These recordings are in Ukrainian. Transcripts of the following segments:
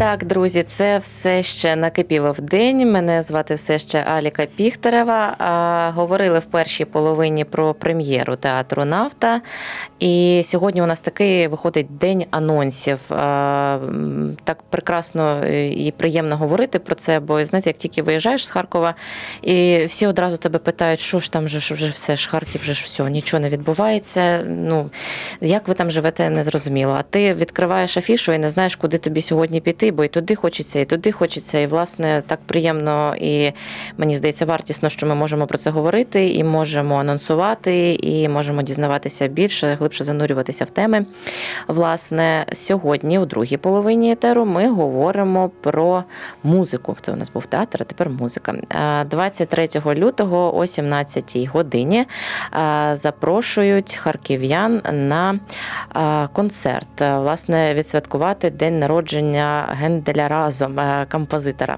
Так, друзі, це все ще накипіло в день. Мене звати все ще Аліка Піхтерева. А, говорили в першій половині про прем'єру театру Нафта. І сьогодні у нас такий виходить день анонсів. Так прекрасно і приємно говорити про це, бо знаєте, як тільки виїжджаєш з Харкова, і всі одразу тебе питають, що ж там же, що вже все ж Харків, вже ж все, нічого не відбувається. Ну як ви там живете, не зрозуміло. А ти відкриваєш афішу і не знаєш, куди тобі сьогодні піти, бо і туди хочеться, і туди хочеться. І власне так приємно і мені здається вартісно, що ми можемо про це говорити, і можемо анонсувати, і можемо дізнаватися більше, глибше занурюватися в теми. Власне, сьогодні, у другій половині етеру, ми говоримо про музику. Це у нас був театр, а тепер музика. Е, 23 лютого о 17 годині е, запрошують харків'ян на е, концерт. Е, Власне, відсвяткувати день народження Генделя разом, е, композитора.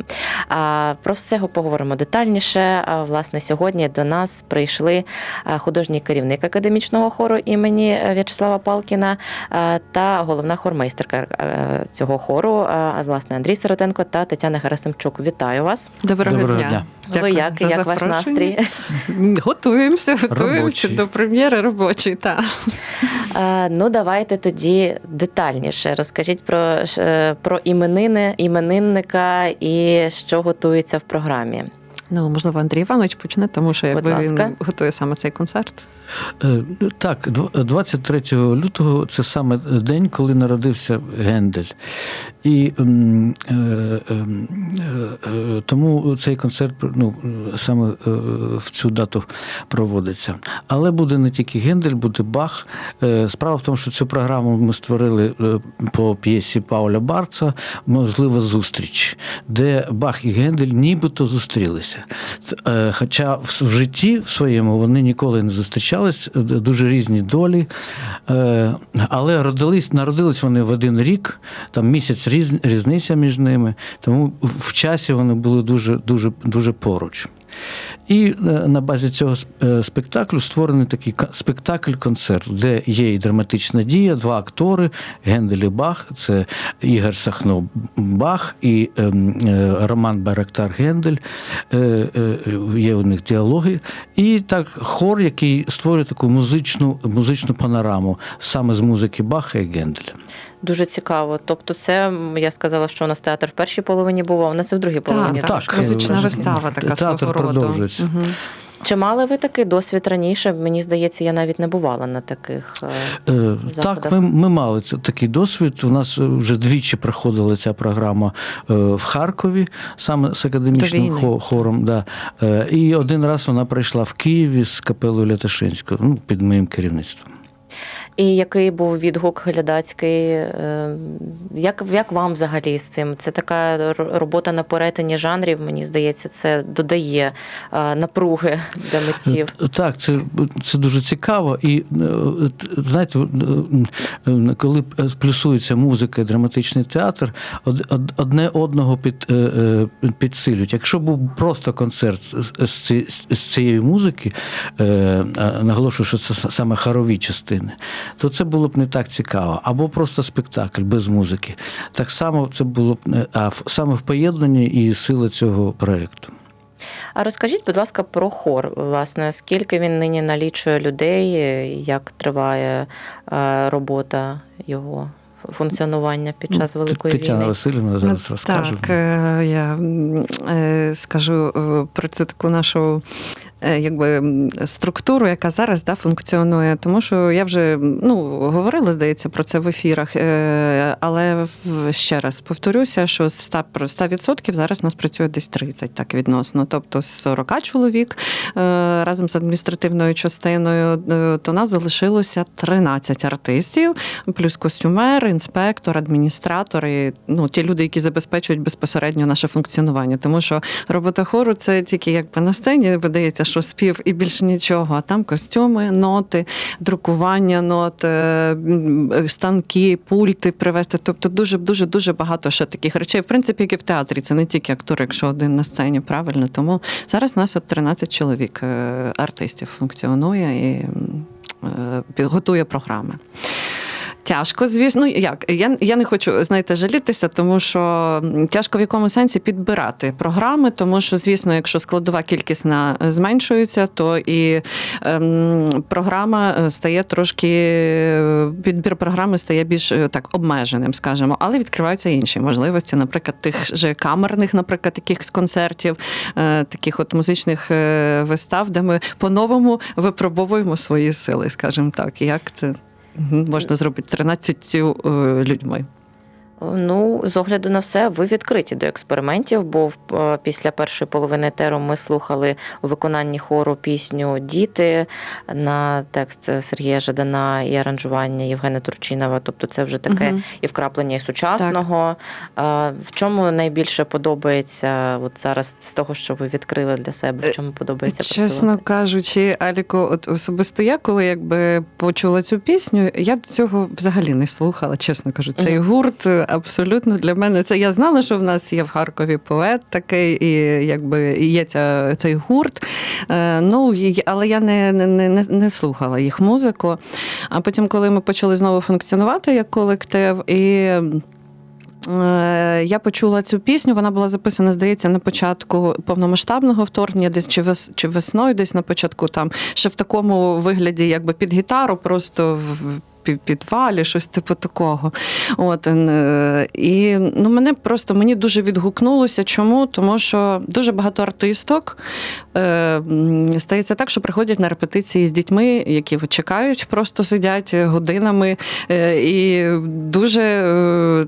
А Про все поговоримо детальніше. Власне, сьогодні до нас прийшли е, художній керівник академічного хору імені е, В'ячеслава Палкіна та головна хормейстерка цього хору, власне, Андрій Сиротенко та Тетяна Герасимчук. Вітаю вас. Доброго, Доброго дня. дня. Ви як, за як ваш настрій? Готуємося, готуємося Робочий. до прем'єри робочої. Та. А, Ну, давайте тоді детальніше. Розкажіть про, е, про іменини, іменинника і що готується в програмі. Ну, можливо, Андрій Іванович почне, тому що Будь якби ласка. він готує саме цей концерт. Е, Так, 23 лютого це саме день, коли народився Гендель. І е, е, тому цей концерт ну, саме в цю дату проводиться. Але буде не тільки Гендель, буде Бах. Справа в тому, що цю програму ми створили по п'єсі Пауля Барца Можлива зустріч, де Бах і Гендель нібито зустрілися. Хоча в житті в своєму вони ніколи не зустрічались, е, дуже різні долі. Е, Але родились, народились вони в один рік, там місяць різ, різниця між ними, тому в часі вони були дуже, дуже, дуже поруч. І е, на базі цього е, спектаклю створений такий спектакль-концерт, де є і драматична дія, два актори Гендель і Бах, це Ігор Сахно Бах і ем, е, Роман Байрактар Гендель. Є у них діалоги. І так хор, який створює таку музичну, музичну панораму саме з музики Баха і Генделя. Дуже цікаво. Тобто, це я сказала, що у нас театр в першій половині був, а у нас і в другій половині. так, так. Музична вистава така Театр свого роду. продовжується. Мгм. Чи мали ви такий досвід раніше? Мені здається, я навіть не бувала на таких. е, Е, заходах. Так, ми, ми мали це такий досвід. У нас е, вже двічі проходила ця програма е, в Харкові, саме з академічним війни. хором. Да. Е, І один раз вона прийшла в Києві з капелою Лятишинською, ну, під моїм керівництвом. І який був відгук глядацький? е, Як, як вам взагалі з цим? Це така робота на перетині жанрів, мені здається, це додає е, напруги для митців. Так, це, це дуже цікаво. І е, знаєте, е, е, коли плюсується музика і драматичний театр, од- од- одне одного під, е, е, підсилюють. Якщо був просто концерт з, з, ці- з цієї музики, е, е, наголошую, що це саме хорові частини, то це було б не так цікаво. Або просто спектакль без музики. Так само це було б а саме в поєднанні і сила цього проєкту. А розкажіть, будь ласка, про хор. Власне, скільки він нині налічує людей, е, як триває е, робота його функціонування під час великої Тетяна війни? Васильівна зараз Ну, розкаже. Так, е, я е, скажу е, про цю таку нашу е, якби, структуру, яка зараз да, функціонує. Тому що я вже ну, говорила, здається, про це в ефірах. е, Але ще раз повторюся, що з 100%, про 100% зараз у нас працює десь 30, так відносно. Тобто з 40 чоловік е, разом з адміністративною частиною, е, то нас залишилося 13 артистів, плюс костюмер, інспектор, адміністратор і ну, ті люди, які забезпечують безпосередньо наше функціонування. Тому що робота хору це тільки якби на сцені видається, що спів і більше нічого. А там костюми, ноти, друкування нот, е, станки, пульти привезти. Тобто дуже дуже дуже багато ще таких речей. В принципі, як і в театрі, це не тільки актор, якщо один на сцені, правильно. Тому зараз нас от 13 чоловік е, артистів функціонує і е, готує програми. Тяжко, звісно, Ну, як? Я, я не хочу знаєте, жалітися, тому що тяжко в якому сенсі підбирати програми, тому що, звісно, якщо складова кількісна зменшується, то і ем, програма е, стає трошки е, підбір програми стає більш е, так обмеженим, скажімо, але відкриваються інші можливості, наприклад, тих же камерних, наприклад, якихось концертів, е, таких от музичних е, вистав, де ми по-новому випробовуємо свої сили, скажімо так, як це. Можна зробити 13 е, людьми. Ну, з огляду на все, ви відкриті до експериментів, бо е, після першої половини теру ми слухали у виконанні хору пісню Діти на текст Сергія Жадана і аранжування Євгена Турчинова. Тобто це вже таке Мгм. і вкраплення і сучасного. А В чому найбільше подобається от зараз з того, що ви відкрили для себе? В чому подобається Чесно працювати? кажучи, Аліко, от особисто я, коли якби почула цю пісню, я до цього взагалі не слухала, чесно кажу. Цей гурт е, абсолютно для мене це. Я знала, що в нас є в Харкові поет такий, і якби є ця, цей гурт. Е, Ну, але я не, не, не, не- слухала їх музику. А потім, коли ми почали знову функціонувати як колектив, і. Е, Я почула цю пісню. Вона була записана, здається, на початку повномасштабного вторгнення, десь чи вес, чи весною, десь на початку там ще в такому вигляді, якби під гітару, просто в підвалі, щось типу такого. От е, і ну мене просто мені дуже відгукнулося. Чому? Тому що дуже багато артисток е, стається так, що приходять на репетиції з дітьми, які чекають, просто сидять годинами е, і дуже е,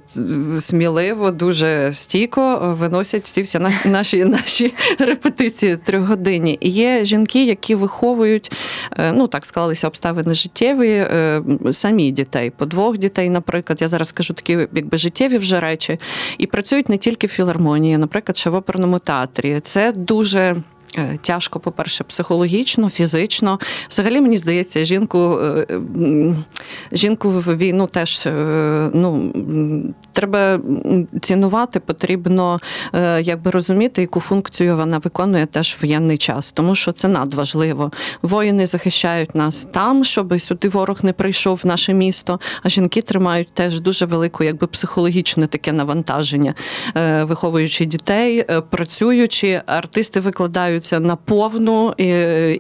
сміливо, дуже стійко виносять ці всі наші, наші, репетиції трьохгодинні. Є жінки, які виховують, е, ну так склалися обставини життєві, е, самі дітей, по двох дітей, наприклад. Я зараз кажу такі якби життєві вже речі, і працюють не тільки в філармонії, наприклад, ще в оперному театрі. Це дуже. е, Тяжко, по-перше, психологічно, фізично. Взагалі, мені здається, жінку, е, жінку в війну теж е, ну, треба цінувати, потрібно е, якби розуміти, яку функцію вона виконує теж в воєнний час, тому що це надважливо. Воїни захищають нас там, щоб сюди ворог не прийшов в наше місто. А жінки тримають теж дуже велику, якби психологічне таке навантаження, е, виховуючи дітей, е, працюючи, артисти викладаються на повну, і,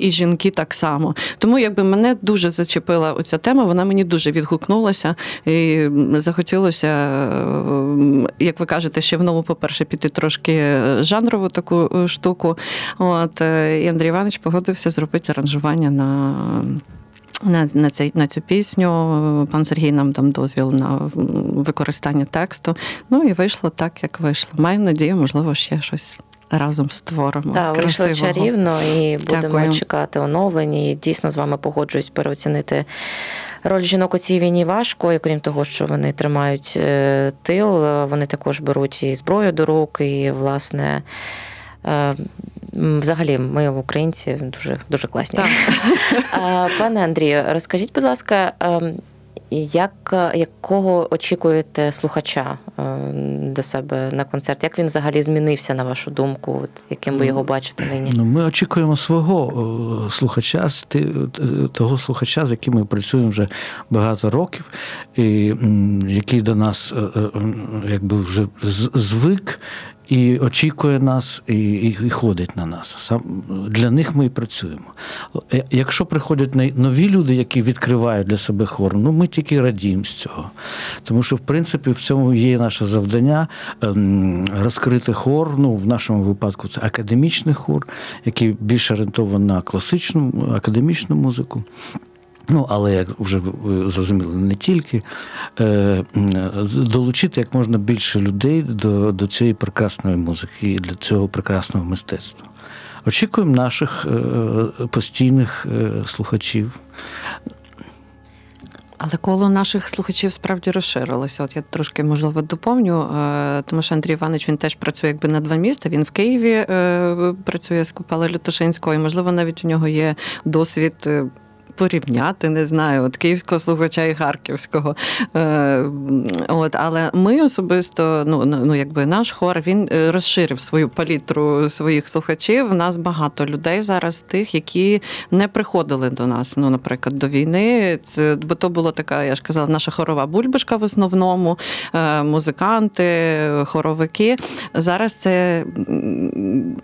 і жінки так само. Тому якби мене дуже зачепила оця тема, вона мені дуже відгукнулася і захотілося, як ви кажете, ще в нову, по-перше, піти трошки жанрову таку е, штуку. От е, і Андрій Іванович погодився зробити аранжування на. На, на, цей, на цю пісню пан Сергій нам дав дозвіл на використання тексту. Ну і вийшло так, як вийшло. Маємо надію, можливо, ще щось разом створимо. Так, вийшло красивого. чарівно і будемо Дякую. чекати оновлень. І дійсно з вами погоджуюсь переоцінити роль жінок у цій війні важко. І крім того, що вони тримають е, тил, е, вони також беруть і зброю до рук, і власне. е, Взагалі, ми, українці, дуже дуже класні. Так. Пане Андрію, розкажіть, будь ласка, ем, як, якого очікуєте слухача ем, до себе на концерт? Як він взагалі змінився, на вашу думку? От, яким ви його бачите нині? Ну, ми очікуємо свого е, слухача, е, того слухача, з яким ми працюємо вже багато років, і який до нас е, е, якби вже звик. І очікує нас, і, і, і ходить на нас. Сам для них ми і працюємо. Е, Якщо приходять нові люди, які відкривають для себе хор, ну ми тільки радіємо з цього. Тому що, в принципі, в цьому є наше завдання ем, розкрити хор. Ну, в нашому випадку це академічний хор, який більш орієнтований на класичну академічну музику. Ну, але як вже ви зрозуміли, не тільки е, долучити як можна більше людей до, до цієї прекрасної музики і для цього прекрасного мистецтва. Очікуємо наших е, постійних е, слухачів. Але коло наших слухачів справді розширилося. От я трошки можливо доповню, е, тому що Андрій Іванович він теж працює якби на два міста. Він в Києві е, працює з Купала Лютошинського, і можливо навіть у нього є досвід. Порівняти, не знаю, от київського слухача і харківського. Е, от, але ми особисто, ну, ну ну, якби наш хор він е, розширив свою палітру своїх слухачів. У нас багато людей зараз тих, які не приходили до нас. Ну, наприклад, до війни. Це бо то була така, я ж казала, наша хорова бульбашка в основному, е, музиканти, хоровики. Зараз це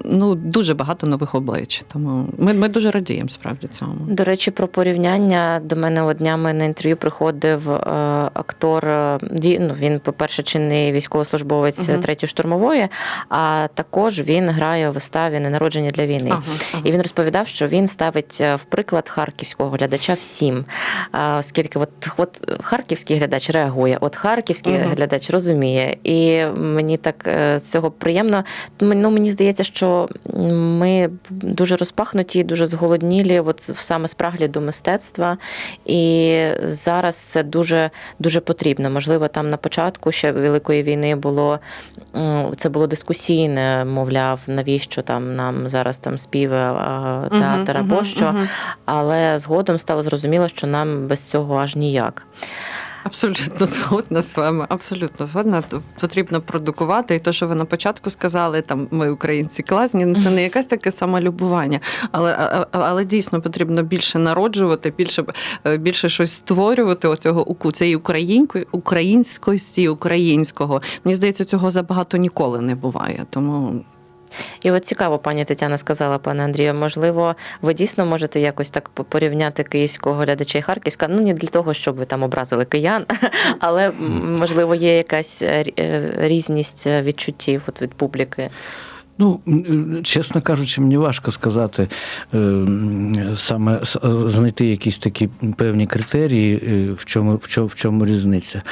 ну дуже багато нових облич. Тому ми, ми дуже радіємо справді цьому. До речі, про порівняння до мене от днями на інтерв'ю приходив е, актор. е, ну, він, по-перше, чинний військовослужбовець Мгм. третьої штурмової, а також він грає у виставі Ненародження для війни. Ага, ага. І він розповідав, що він ставить е, в приклад харківського глядача всім. Оскільки от, от харківський глядач реагує, от харківський Мгм. глядач розуміє. І мені так цього приємно. Ну, мені здається, що ми дуже розпахнуті, дуже зголоднілі, от саме спраглі до мистецтва. І зараз це дуже дуже потрібно. Можливо, там на початку ще Великої війни було це було дискусійне, мовляв, навіщо там нам зараз там спів театр або що. Але згодом стало зрозуміло, що нам без цього аж ніяк. Абсолютно згодна з вами. Абсолютно згодна. Потрібно продукувати. І те, що ви на початку сказали, там ми українці класні. Ну це не якесь таке самолюбування, але, але дійсно потрібно більше народжувати, більше е, більше щось створювати. Оцього уку цієї української українськості українського. Мені здається, цього забагато ніколи не буває. Тому І от цікаво, пані Тетяна сказала, пане Андрію, можливо, ви дійсно можете якось так порівняти київського глядача і харківська. Ну не для того, щоб ви там образили киян, але можливо є якась е, рі- різність е, відчуттів от від публіки. Ну, чесно кажучи, мені важко сказати е, саме знайти якісь такі певні критерії, е, в чому, в чому, в чому різниця.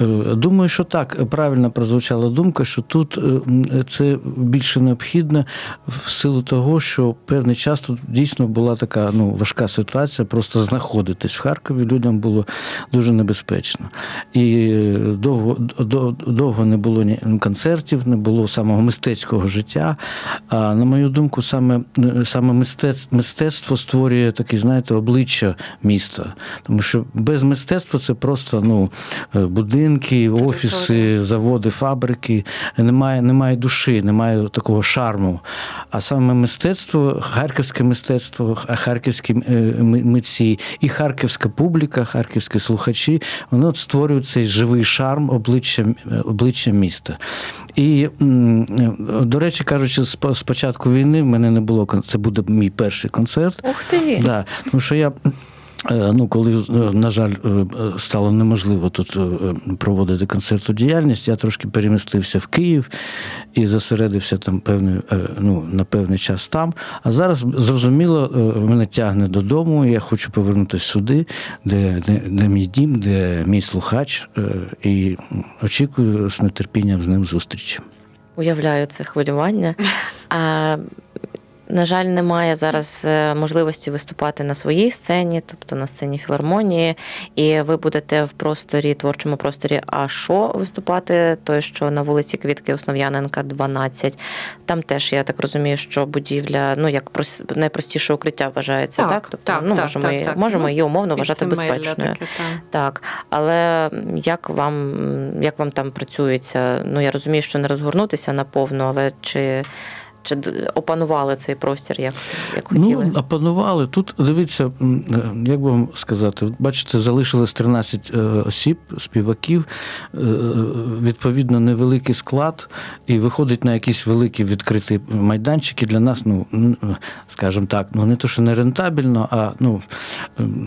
Е, Думаю, що так, правильно прозвучала думка, що тут е, це більше необхідно в силу того, що певний час тут дійсно була така ну, важка ситуація, просто знаходитись в Харкові людям було дуже небезпечно. І е, довго, довго не було концертів, не було самого мистецького життя. А на мою думку, саме, саме мистецтво, мистецтво створює таке, знаєте, обличчя міста. Тому що без мистецтва це просто ну, е, будинки, офіси, заводи, фабрики. Немає, немає душі, немає такого шарму. А саме мистецтво, харківське мистецтво, харківські е, митці і харківська публіка, харківські слухачі, воно от створюють цей живий шарм обличчя, е, обличчя міста. І, до речі, кажучи, з початку війни в мене не було це буде мій перший концерт. Ух ти! Да, тому що я. Е, Ну, коли, е, на жаль, е, стало неможливо тут проводити концертну діяльність, я трошки перемістився в Київ і зосередився там певний, ну, на певний час там. А зараз зрозуміло, мене тягне додому. Я хочу повернутися сюди, де, де, де мій дім, де мій слухач, і очікую з нетерпінням з ним зустрічі. Уявляю це хвилювання. А, на жаль, немає зараз е, можливості виступати на своїй сцені, тобто на сцені філармонії, і ви будете в просторі, творчому просторі Ашо виступати, той, що на вулиці Квітки Основ'яненка, 12. Там теж, я так розумію, що будівля, ну як найпростіше укриття вважається, так? Так, Тобто, так, ну, так, можемо, так, її- так. можемо Ну, її умовно вважати безпечною. таке, так. Так, але як вам, як вам там працюється? Ну я розумію, що не розгорнутися наповну, але чи, чи опанували цей простір, як, як хотіли? Ну, опанували. Тут дивіться, е, як би вам сказати, бачите, залишилось 13 е, осіб, співаків, е, відповідно, невеликий склад, і виходить на якісь великі відкриті майданчики для нас, ну, скажімо так, ну не то, що не рентабельно, а ну,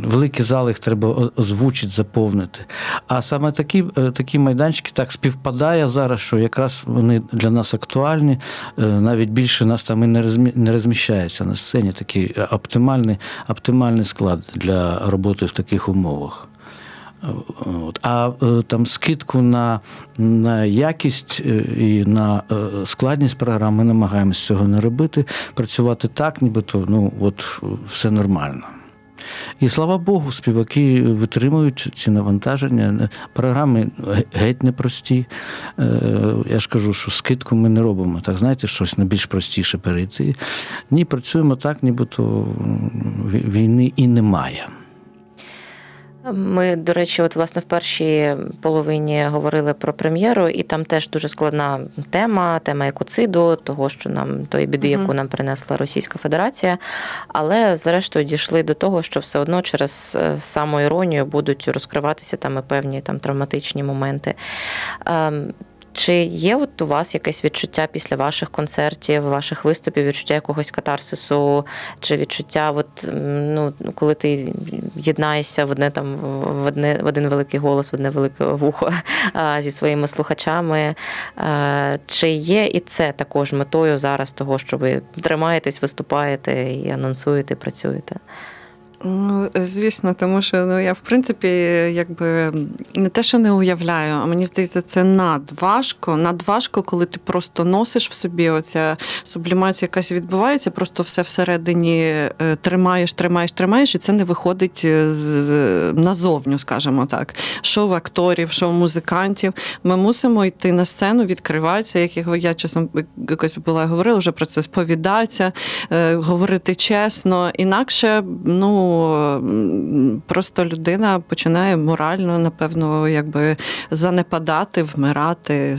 великі зали їх треба озвучити, заповнити. А саме такі, такі майданчики так співпадає зараз, що якраз вони для нас актуальні, навіть більше нас там і не розмі- не розміщається на сцені. Такий оптимальний, оптимальний склад для роботи в таких умовах. А е, там скидку на, на якість е, і на е, складність програм ми намагаємося цього не робити, працювати так, нібито ну, от, все нормально. І слава Богу, співаки витримують ці навантаження. Програми геть непрості. Е, Я ж кажу, що скидку ми не робимо. Так, знаєте, щось на більш простіше перейти. Ні, працюємо так, нібито війни і немає. Ми, до речі, от власне в першій половині говорили про прем'єру, і там теж дуже складна тема, тема екоциду, того, що нам тої біди, яку нам принесла Російська Федерація. Але зрештою дійшли до того, що все одно через саму іронію будуть розкриватися там і певні там травматичні моменти. Чи є от у вас якесь відчуття після ваших концертів, ваших виступів, відчуття якогось катарсису, чи відчуття, от, ну, коли ти єднаєшся в одне там в одне в один великий голос, в одне велике вухо зі своїми слухачами? Е, Чи є і це також метою зараз того, що ви тримаєтесь, виступаєте і анонсуєте, працюєте? Ну, звісно, тому що ну я в принципі якби не те, що не уявляю, а мені здається, це надважко. Надважко, коли ти просто носиш в собі оця сублімація, якась відбувається, просто все всередині е, тримаєш, тримаєш, тримаєш, і це не виходить е, з- назовню, скажімо так. В акторів, в музикантів. Ми мусимо йти на сцену, відкриватися, як я- я часом якось була говорила вже про це, сповідатися, е, говорити чесно. Інакше, ну просто людина починає морально, напевно, якби занепадати, вмирати,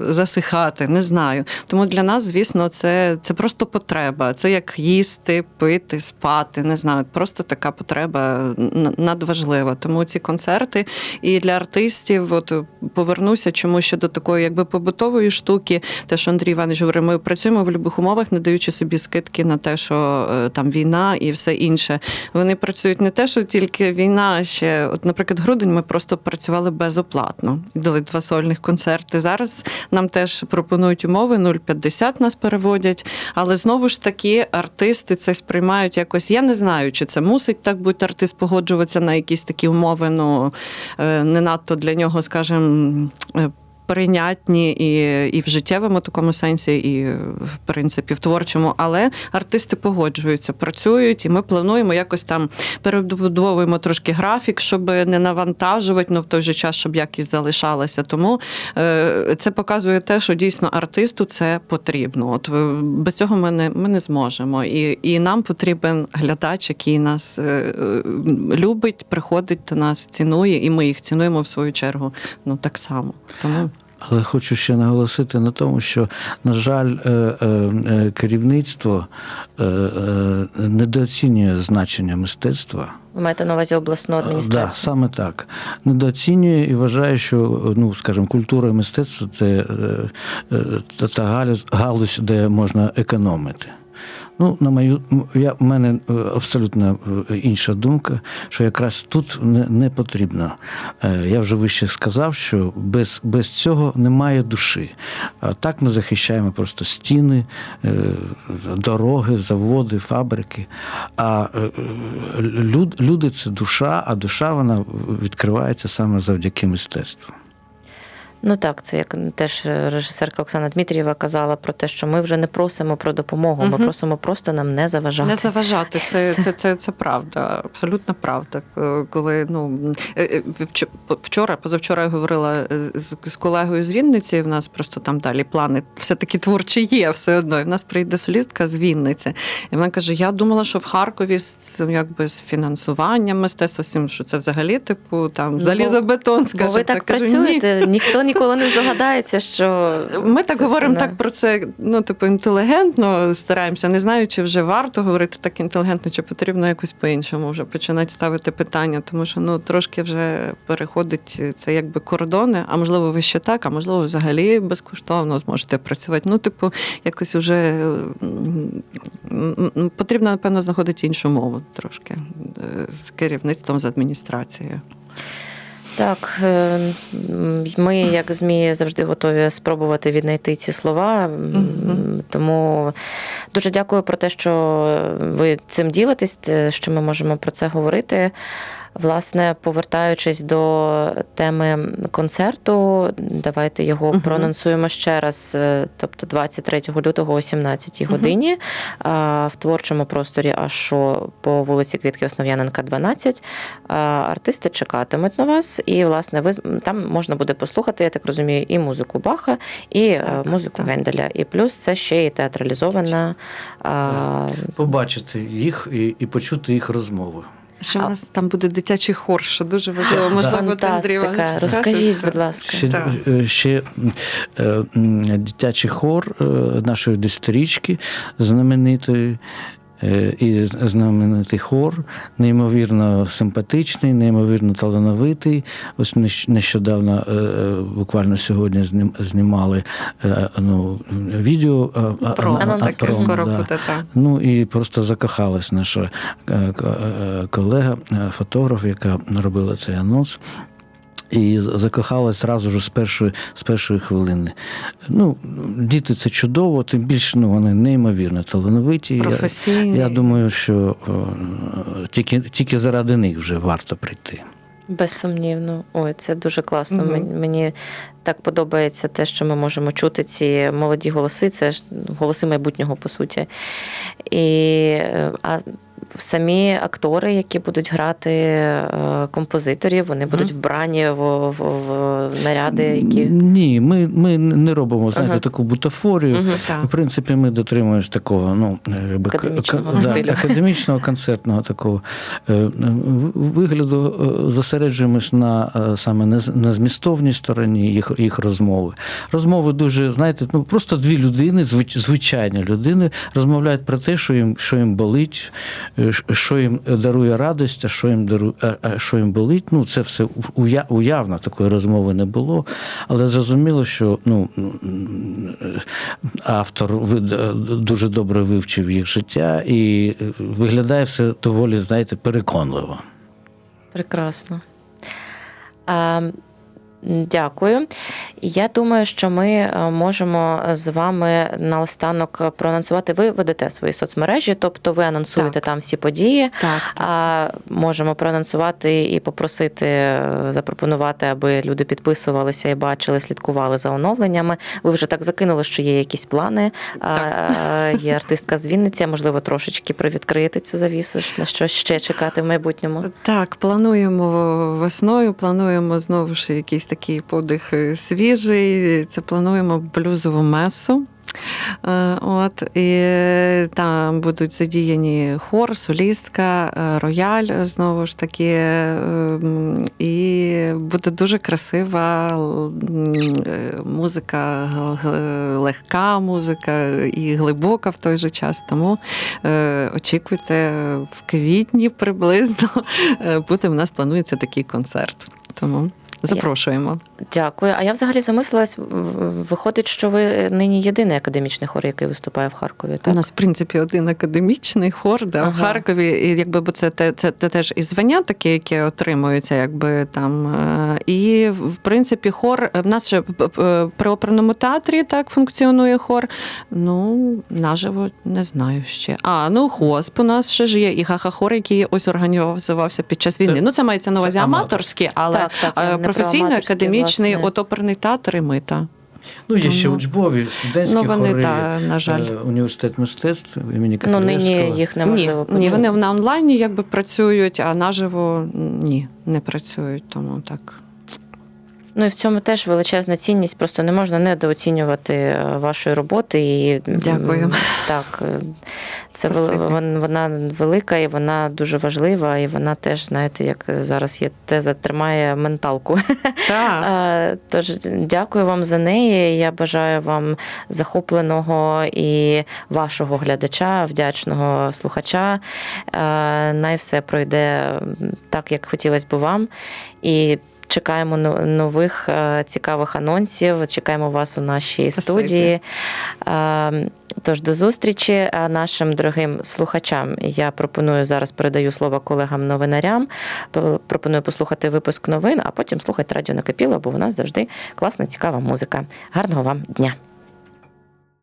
засихати. Не знаю. Тому для нас, звісно, це, це просто потреба. Це як їсти, пити, спати. Не знаю, просто така потреба надважлива. Тому ці концерти і для артистів, от повернуся, чому ще до такої якби побутової штуки, те, що Андрій Іванович говорив, ми працюємо в будь-яких умовах, не даючи собі скидки на те, що е, там війна і все інше. Вони працюють не те, що тільки війна, а ще, от, наприклад, грудень ми просто працювали безоплатно. І Дали два сольних концерти. Зараз нам теж пропонують умови 0,50 нас переводять. Але знову ж таки, артисти це сприймають якось. Я не знаю, чи це мусить так бути артист погоджуватися на якісь такі умови. Ну е, не надто для нього, скажімо, е, прийнятні і, і в життєвому такому сенсі, і в принципі в творчому. Але артисти погоджуються, працюють, і ми плануємо якось там перебудовуємо трошки графік, щоб не навантажувати, але в той же час, щоб якість залишалася. Тому е, це показує те, що дійсно артисту це потрібно. От е, без цього ми не, ми не зможемо. І, і нам потрібен глядач, який нас е, любить, приходить до нас, цінує, і ми їх цінуємо в свою чергу. Ну так само. Тому Але хочу ще наголосити на тому, що, на жаль, е, е, е, керівництво недооцінює значення мистецтва. Ви маєте на увазі обласну Так, да, саме так. Недооцінює і вважає, що ну, скажімо, культура і мистецтво це та- галузь, де можна економити. Ну, на мою я, в мене е, абсолютно е, інша думка, що якраз тут не, не потрібно. Е, Я вже вище сказав, що без, без цього немає душі. А так ми захищаємо просто стіни, дороги, заводи, фабрики. А люд, люди це душа, а душа вона відкривається саме завдяки мистецтву. Ну так, це як теж режисерка Оксана Дмитрієва казала про те, що ми вже не просимо про допомогу, ми просимо просто нам не заважати. Не заважати, це, це, це, це правда, абсолютно правда. Е, Коли ну е, е, вч- вчора, позавчора я говорила з, з колегою з Вінниці. В нас просто там далі плани все-таки творчі є все одно. І в нас прийде солістка з Вінниці. І вона каже: Я думала, що в Харкові з якби з фінансуванням мистецтва, цим, що це взагалі, типу, там Ну, залізобетон, скажімо ви так «Ні». працюєте, ніхто ніколи не здогадається, що Ми так говоримо так про це, ну, типу, інтелігентно стараємося. Не знаю, чи вже варто говорити так інтелігентно, чи потрібно якось по-іншому вже починати ставити питання, тому що ну трошки вже переходить це якби кордони, а можливо, ви ще так, а можливо, взагалі безкоштовно зможете працювати. Ну, типу, якось вже потрібно, напевно, знаходити іншу мову трошки е, з керівництвом, з адміністрацією. Так, е, ми, як ЗМІ, завжди готові спробувати віднайти ці слова. Тому Дуже дякую про те, що ви цим ділитесь, що ми можемо про це говорити. Власне, повертаючись до теми концерту, давайте його Мгм. проанонсуємо ще раз. Е, Тобто 23 лютого о 17 годині а, в творчому просторі Ашо по вулиці Квітки Основ'яненка, 12. Артисти чекатимуть на вас, і власне ви з- там можна буде послухати, я так розумію, і музику Баха, і е, Так, музику так. Генделя. І плюс це ще і театралізована. Побачити їх і, і почути їх розмови. Ще А- у нас там буде дитячий хор, що дуже важливо. Можливо, Андрій Іванович? Розкажіть, будь ласка. Ще, е, ще е, дитячий хор е, нашої десятирічки знаменитої. Е, І знаменитий хор, неймовірно симпатичний, неймовірно талановитий. Ось нещ- нещодавно, е, е, буквально сьогодні знім- знімали ну, відео Про а- а- про, скоро да. буде так. Ну і просто закохалась наша колега, фотограф, яка робила цей анонс. І закохалась зразу ж з першої, з першої хвилини. Ну, діти це чудово, тим більше ну, вони неймовірно талановиті. Я, я думаю, що е, тільки, тільки заради них вже варто прийти. Безсумнівно. Ой, це дуже класно. Мені, мені так подобається те, що ми можемо чути ці молоді голоси. Це ж голоси майбутнього, по суті. І е, а самі актори, які будуть грати е, композиторів, вони будуть вбрані в, в, в наряди, які. Ні, ми, ми не робимо знаєте, Ага. таку бутафорію. Так. В принципі, ми дотримуємось такого ну, якби, к- Академічного да, стилю. академічного концертного такого е, вигляду. е, Зосереджуємось на саме на змістовній стороні їх, їх розмови. Розмови дуже, знаєте, ну просто дві людини, звич- звичайні людини, розмовляють про те, що їм, що їм болить, що їм дарує радість, а що їм дарує, а- а що їм болить. Ну, це все уявно, такої розмови не було. Але зрозуміло, що ну, автор дуже добре вивчив їх життя і виглядає все доволі, знаєте, переконливо. Прекрасно. А, Дякую. Я думаю, що ми е, можемо з вами наостанок проанонсувати. Ви ведете свої соцмережі, тобто ви анонсуєте Так. там всі події. Так, А можемо проанонсувати і попросити е, запропонувати, аби люди підписувалися і бачили, слідкували за оновленнями. Ви вже так закинули, що є якісь плани. А, Є артистка з Вінниці, можливо, трошечки привідкриєте цю завісу. На що ще чекати в майбутньому? Так, плануємо весною, плануємо знову ж якийсь такий подих е, свіжий. Це плануємо блюзову месу. Е, От, і там будуть задіяні хор, солістка, е, рояль знову ж таки. І буде дуже красива музика, легка музика і глибока в той же час. Тому очікуйте в квітні приблизно буде в нас планується такий концерт. Тому запрошуємо. Дякую. А я взагалі замислилась. Виходить, що ви нині єдиний академічний хор, який виступає в Харкові. Так? У нас, в принципі, один академічний хор да, в Харкові, і якби бо це, те- це, це теж і звання таке, яке отримується, якби там. е, І в принципі, хор в нас ще при оперному театрі так функціонує хор. Ну, наживо не знаю ще. А, ну хосп у нас ще ж є і ха-ха-хор, який ось організувався під час війни. Це- ну, це мається на увазі це аматорські, але Так, так, професійний, академічний, власне. от оперний театр і мита. Ну, є ще учбові, студентські Ну, вони, хори, та, на жаль. е, університет мистецтв імені Ну, нині їх Ні, неможливо ні, почути. вони на онлайні якби працюють, а наживо ні, не працюють. Тому так. Ну і в цьому теж величезна цінність. Просто не можна недооцінювати е, вашої роботи. І Дякую. Так, е, це Спасибі. вона велика і вона дуже важлива, і вона теж, знаєте, як зараз є теза, тримає менталку. Так. Тож дякую вам за неї. Я бажаю вам захопленого і вашого глядача, вдячного слухача. Е, Най все пройде так, як хотілося б вам. І чекаємо но- нових е, цікавих анонсів. Чекаємо вас у нашій Спасибі. студії. Е, Тож до зустрічі нашим дорогим слухачам. Я пропоную зараз передаю слово колегам-новинарям. Пропоную послухати випуск новин, а потім слухати радіо накипіло, бо у нас завжди класна, цікава музика. Гарного вам дня!